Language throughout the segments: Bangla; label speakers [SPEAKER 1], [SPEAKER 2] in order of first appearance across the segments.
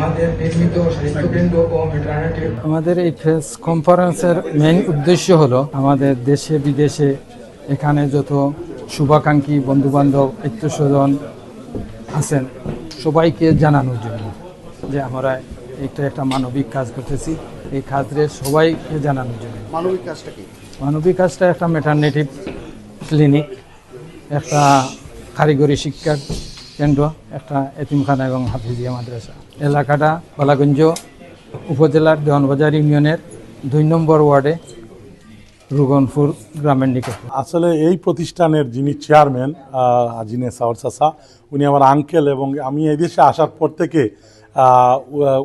[SPEAKER 1] আমাদের নির্মিত স্বাস্থ্যকেন্দ্র ও মেটার্নিটি
[SPEAKER 2] আমাদের এই প্রেস কনফারেন্সের মেইন উদ্দেশ্য হলো আমাদের দেশে বিদেশে এখানে যত শুভাকাঙ্ক্ষী বন্ধুবান্ধব আত্মীয়স্বজন আছেন সবাইকে জানানোর জন্য যে আমরা একটা একটা মানবিক কাজ করতেছি। এই কাজে সবাইকে জানানোর জন্য।
[SPEAKER 3] মানবিক কাজটা কি?
[SPEAKER 2] মানবিক কাজটা একটা মেটার্নিটি ক্লিনিক একটা কারিগরি শিক্ষা কেন্দ্র, একটা এতিমখানা এবং হাফিজিয়া মাদ্রাসা। এলাকাটা বালাগঞ্জ উপজেলার দেওয়ানবাজার ইউনিয়নের দুই নম্বর ওয়ার্ডে রুগনপুর গ্রামের নিকটে।
[SPEAKER 4] আসলে এই প্রতিষ্ঠানের যিনি চেয়ারম্যান আজিনে সাওয়ার চাষা উনি আমার আঙ্কেল এবং আমি এই দেশে আসার পর থেকে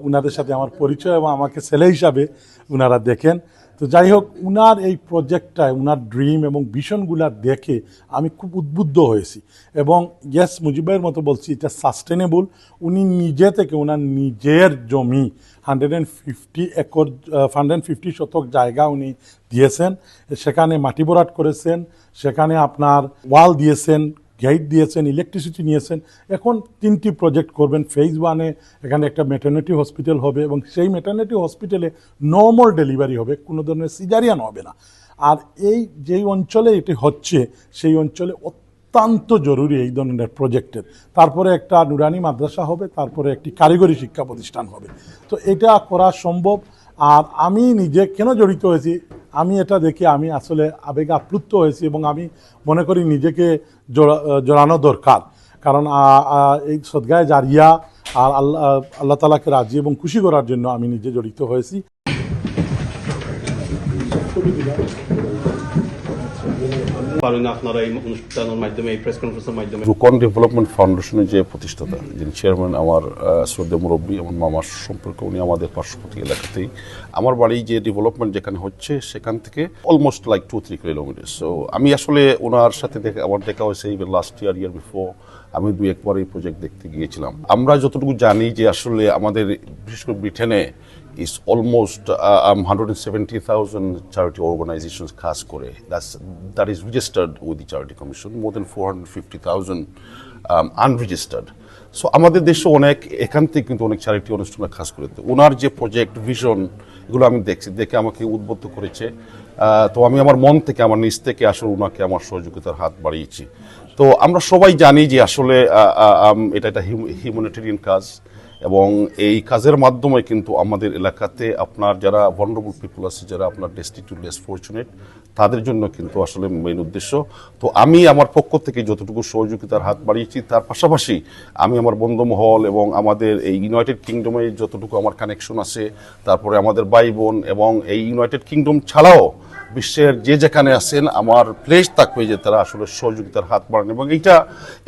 [SPEAKER 4] উনাদের সাথে আমার পরিচয় এবং আমাকে ছেলে হিসাবে ওনারা দেখেন। তো যাই হোক উনার এই প্রজেক্টটায় উনার ড্রিম এবং ভিশনগুলা দেখে আমি খুব উদ্বুদ্ধ হয়েছি। এবং ইয়েস মুজিবের মতো বলছি, এটা সাস্টেনেবল উনি নিজে থেকে ওনার নিজের জমি hundred and fifty acre hundred fifty শতক জায়গা উনি দিয়েছেন। সেখানে মাটি ভরাট করেছেন, সেখানে আপনার ওয়াল দিয়েছেন গেট দিয়েছেন ইলেকট্রিসিটি নিয়েছেন। এখন তিনটি প্রজেক্ট করবেন। ফেজ ওয়ানে এখানে একটা মেটার্নিটি হসপিটাল হবে এবং সেই মেটার্নিটি হসপিটালে নর্মাল ডেলিভারি হবে। কোনো ধরনের সিজারিয়ান হবে না। আর এই যেই অঞ্চলে এটি হচ্ছে, সেই অঞ্চলে অত্যন্ত জরুরি এই ধরনের প্রজেক্টের তারপরে একটা নুরানি মাদ্রাসা হবে, তারপরে একটি কারিগরি শিক্ষা প্রতিষ্ঠান হবে। তো এটা করা সম্ভব। আর আমি নিজে কেন জড়িত হয়েছি আমি এটা দেখে আমি আসলে আবেগে আপ্লুপ্ত হয়েছি এবং আমি মনে করি নিজেকে জোড়া- জড়ানো দরকার। কারণ এই সদগায় জারিয়া আর আল্লাহ আল্লাহ তালাকে রাজি এবং খুশি করার জন্য আমি নিজে জড়িত হয়েছি।
[SPEAKER 5] পারেন আপনারা এই অনুষ্ঠানের মাধ্যমে এই প্রেস কনফারেন্সের মাধ্যমে।
[SPEAKER 6] রুকন ডেভেলপমেন্ট ফাউন্ডেশনের যে প্রতিষ্ঠাতা যিনি চেয়ারম্যান আমার আহ, শ্রদ্ধেয় মুরব্বী আমার মামার সম্পর্কে উনি আমাদের পার্শ্ববর্তী এলাকাতেই। আমার বাড়ি যে ডেভেলপমেন্ট যেখানে হচ্ছে সেখান থেকে almost like two three kilometre so আমি আসলে ওনার সাথে দেখা আমার দেখা হয়েছে লাস্ট ইয়ার ইয়ার বিফোর আমি দুই একবার এই প্রজেক্ট দেখতে গিয়েছিলাম। আমরা যতটুকু জানি যে আসলে আমাদের বিশেষ করে ব্রিটেনে is almost uh, um, 170,000 charity organizations কাজ করে। That's that is registered with the charity commission more than 450,000 um, unregistered. So আমাদের দেশে অনেক এখান থেকে কিন্তু অনেক চ্যারিটি অনুষ্ঠানে কাজ করে। ওনার যে প্রজেক্ট ভিশন এগুলো আমি দেখছি দেখে আমাকে উদ্বুদ্ধ করেছে। তো আমি আমার মন থেকে আমার নিজ থেকে আসলে ওনাকে আমার সহযোগিতার হাত বাড়িয়েছি। তো আমরা সবাই জানি যে আসলে এটা একটা হিউম্যানিটেরিয়ান কাজ এবং এই কাজের মাধ্যমে কিন্তু আমাদের এলাকাতে আপনার যারা ভন্ডাবল পিপুল আছে, যারা আপনার ডেস্টিটিউড লেস ফর্চুনেট তাদের জন্য কিন্তু আসলে মেইন উদ্দেশ্য। তো আমি আমার পক্ষ থেকে যতটুকু সহযোগিতার হাত বাড়িয়েছি, তার পাশাপাশি আমি আমার বন্ধুমহল এবং আমাদের এই ইউনাইটেড কিংডমে যতটুকু আমার কানেকশন আছে, তারপরে আমাদের ভাই বোন এবং এই ইউনাইটেড কিংডম ছাড়াও বিশ্বের যে যেখানে আছেন, আমার প্লেস তাক হয়ে যে তারা আসলে সহযোগিতার হাত বাড়ান। এবং এটা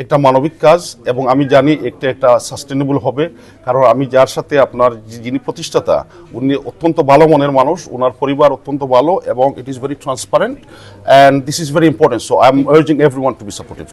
[SPEAKER 6] একটা মানবিক কাজ, এবং আমি জানি একটা একটা সাস্টেনেবল হবে, কারণ আমি যার সাথে আপনার যিনি প্রতিষ্ঠাতা, উনি অত্যন্ত ভালো মনের মানুষ ওনার পরিবার অত্যন্ত ভালো, এবং it is very transparent and this is very important so I am urging everyone to be supportive